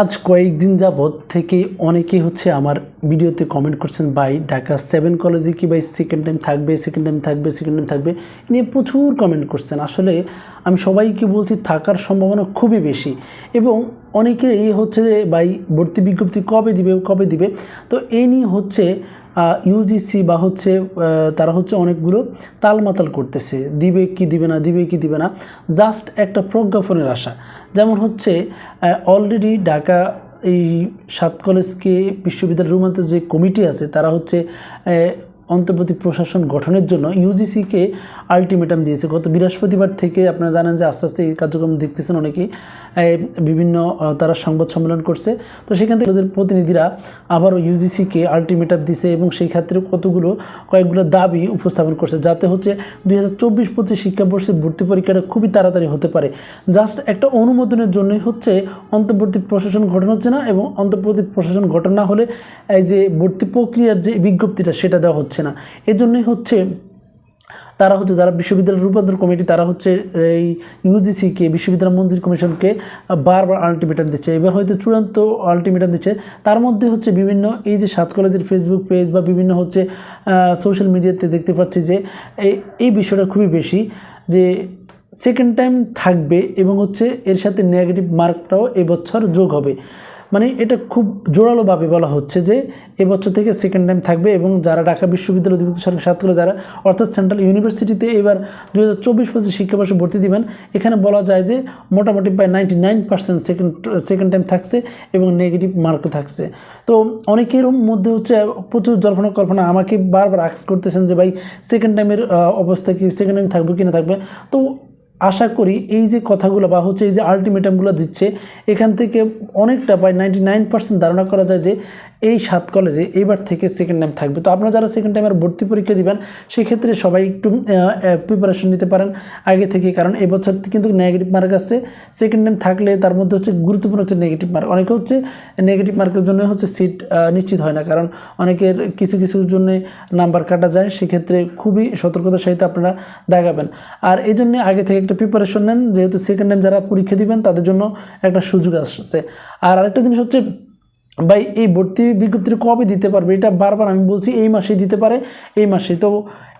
আজ কয়েকদিন যাবৎ থেকে অনেকে হচ্ছে আমার ভিডিওতে কমেন্ট করছেন, ভাই, ঢাকা সেভেন কলেজে কি ভাই সেকেন্ড টাইম থাকবে সেকেন্ড টাইম থাকবে সেকেন্ড টাইম থাকবে? নিয়ে প্রচুর কমেন্ট করছেন। আসলে আমি সবাইকে বলছি থাকার সম্ভাবনা খুবই বেশি এবং অনেকে এই হচ্ছে যে, ভাই, ভর্তি বিজ্ঞপ্তি কবে দিবে কবে দিবে? তো এই নিয়ে হচ্ছে ইউজিসি বা হচ্ছে তারা হচ্ছে অনেকগুলো তালমাতাল করতেছে। দিবে কি দিবে না, দিবে কি দিবে না। জাস্ট একটা প্রজ্ঞাপনের আশা। যেমন হচ্ছে অলরেডি ঢাকা এই সাত কলেজকে বিশ্ববিদ্যালয় রূপান্তর যে কমিটি আছে, তারা হচ্ছে অন্তর্বর্তী প্রশাসন গঠনের জন্য ইউজিসিকে আলটিমেটাম দিয়েছে। গত বৃহস্পতিবার থেকে আপনারা জানেন যে আস্তে আস্তে এই কার্যক্রম দেখতেছেন অনেকেই। বিভিন্ন তারা সংবাদ সম্মেলন করছে। তো সেখান থেকে তাদের প্রতিনিধিরা আবারও ইউজিসিকে আলটিমেটাম দিছে এবং সেই ক্ষেত্রে কতগুলো, কয়েকগুলো দাবি উপস্থাপন করছে। যাতে হচ্ছে দুই হাজার চব্বিশ পঁচিশ শিক্ষাবর্ষের ভর্তি পরীক্ষাটা খুবই তাড়াতাড়ি হতে পারে। জাস্ট একটা অনুমোদনের জন্যই হচ্ছে অন্তর্বর্তী প্রশাসন গঠন হচ্ছে না এবং অন্তর্বর্তী প্রশাসন গঠন না হলে এই যে ভর্তি প্রক্রিয়ার যে বিজ্ঞপ্তিটা সেটা দেওয়া হচ্ছে না। এজন্যই হচ্ছে তারা হচ্ছে যারা বিশ্ববিদ্যালয় রূপান্তর কমিটি, তারা হচ্ছে এই ইউজিসিকে বিশ্ববিদ্যালয় মঞ্জুরি কমিশনকে বারবার আলটিমেটাম দিচ্ছে। এবার হয়তো চূড়ান্ত আলটিমেটাম দিচ্ছে। তার মধ্যে হচ্ছে বিভিন্ন এই যে সাত কলেজের ফেসবুক পেজ বা বিভিন্ন হচ্ছে সোশ্যাল মিডিয়াতে দেখতে পাচ্ছি যে এই বিষয়টা খুবই বেশি যে সেকেন্ড টাইম থাকবে এবং হচ্ছে এর সাথে নেগেটিভ মার্কটাও এবছর যোগ হবে। মানে এটা খুব জোরালোভাবে বলা হচ্ছে যে এবছর থেকে সেকেন্ড টাইম থাকবে এবং যারা ঢাকা বিশ্ববিদ্যালয় অধিভুক্ত সরকার সাতগুলো যারা অর্থাৎ সেন্ট্রাল ইউনিভার্সিটিতে এবার দু হাজার চব্বিশ পঁচিশ শিক্ষাবর্ষে ভর্তি দিবেন, এখানে বলা যায় যে মোটামুটি প্রায় ninety nine percent second second time থাকছে এবং নেগেটিভ মার্কও থাকছে। তো অনেকের মধ্যে হচ্ছে প্রচুর জল্পনা কল্পনা আমাকে বারবার আক্স করতেছেন যে ভাই সেকেন্ড টাইমের অবস্থা কি সেকেন্ড টাইম থাকবে কি না থাকবে? তো আশা করি এই যে কথাগুলো বা হচ্ছে এই যে আলটিমেটামগুলো দিচ্ছে, এখান থেকে অনেকটা প্রায় নাইনটি ধারণা করা যায় যে এই সাত কলেজে এইবার থেকে সেকেন্ড টাইম থাকবে। তো আপনারা যারা সেকেন্ড টাইমের ভর্তি পরীক্ষা দিবেন, সেক্ষেত্রে সবাই একটু প্রিপারেশন নিতে পারেন আগে থেকে, কারণ এবছর কিন্তু নেগেটিভ মার্ক আছে। সেকেন্ড টাইম থাকলে তার মধ্যে হচ্ছে গুরুত্বপূর্ণ হচ্ছে নেগেটিভ মার্ক অনেকে হচ্ছে নেগেটিভ মার্কের জন্য হচ্ছে সিট নিশ্চিত হয় না, কারণ অনেকের কিছু কিছুর জন্য নাম্বার কাটা যায়। সেক্ষেত্রে খুবই সতর্কতার সহিত আপনারা দেখাবেন আর এই জন্য আগে থেকে একটা প্রিপারেশন নেন। যেহেতু সেকেন্ড টাইম যারা পরীক্ষা দিবেন, তাদের জন্য একটা সুযোগ আসছে। আর আরেকটা জিনিস হচ্ছে ভাই, এই ভর্তি বিজ্ঞপ্তি কবে দিতে পারবে? এটা বারবার আমি বলছি, এই মাসে দিতে পারে, এই মাসে তো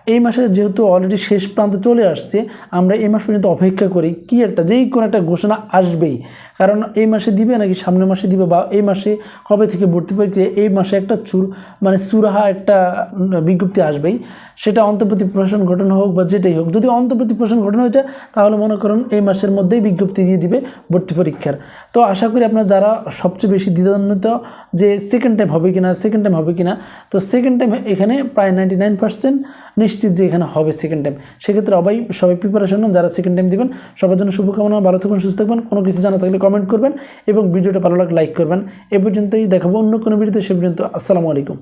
এই মাসে যেহেতু অলরেডি শেষ প্রান্তে চলে আসছে, আমরা এই মাস পর্যন্ত অপেক্ষা করি কি একটা, যেই কোনো একটা ঘোষণা আসবেই। কারণ এই মাসে দিবে নাকি, সামনের মাসে দিবে বা এই মাসে কবে থেকে ভর্তি প্রক্রিয়া, এই মাসে একটা চুর মানে সুরাহা একটা বিজ্ঞপ্তি আসবেই। সেটা অন্তর্বর্তী প্রশাসন গঠন হোক বা যেটাই হোক, যদি অন্তর্বর্তী প্রশাসন গঠন হয়েছে তাহলে মনে করুন এই মাসের মধ্যেই বিজ্ঞপ্তি দিয়ে দিবে ভর্তি পরীক্ষার। তো আশা করি আপনার যারা সবচেয়ে বেশি দ্বিধান্বিত যে সেকেন্ড টাইম হবে কিনা সেকেন্ড টাইম হবে কিনা, তো সেকেন্ড টাইম এখানে প্রায় নাইনটি নাইন পার্সেন্ট নিশ্চিত যে এখানে হবে সেকেন্ড টাইম সেক্ষেত্রে সবাই সবাই প্রিপারেশন নেন, যারা সেকেন্ড টাইম দেবেন, সবার জন্য শুভকামনা, ভালো থাকবেন সুস্থ থাকবেন কোনো কিছু জানা থাকলে কমেন্ট করবেন এবং ভিডিওটা ভালো লাগলে লাইক করবেন। এ পর্যন্তই, দেখাবো অন্য কোনো ভিডিওতে, সে পর্যন্ত, আসসালামু আলাইকুম।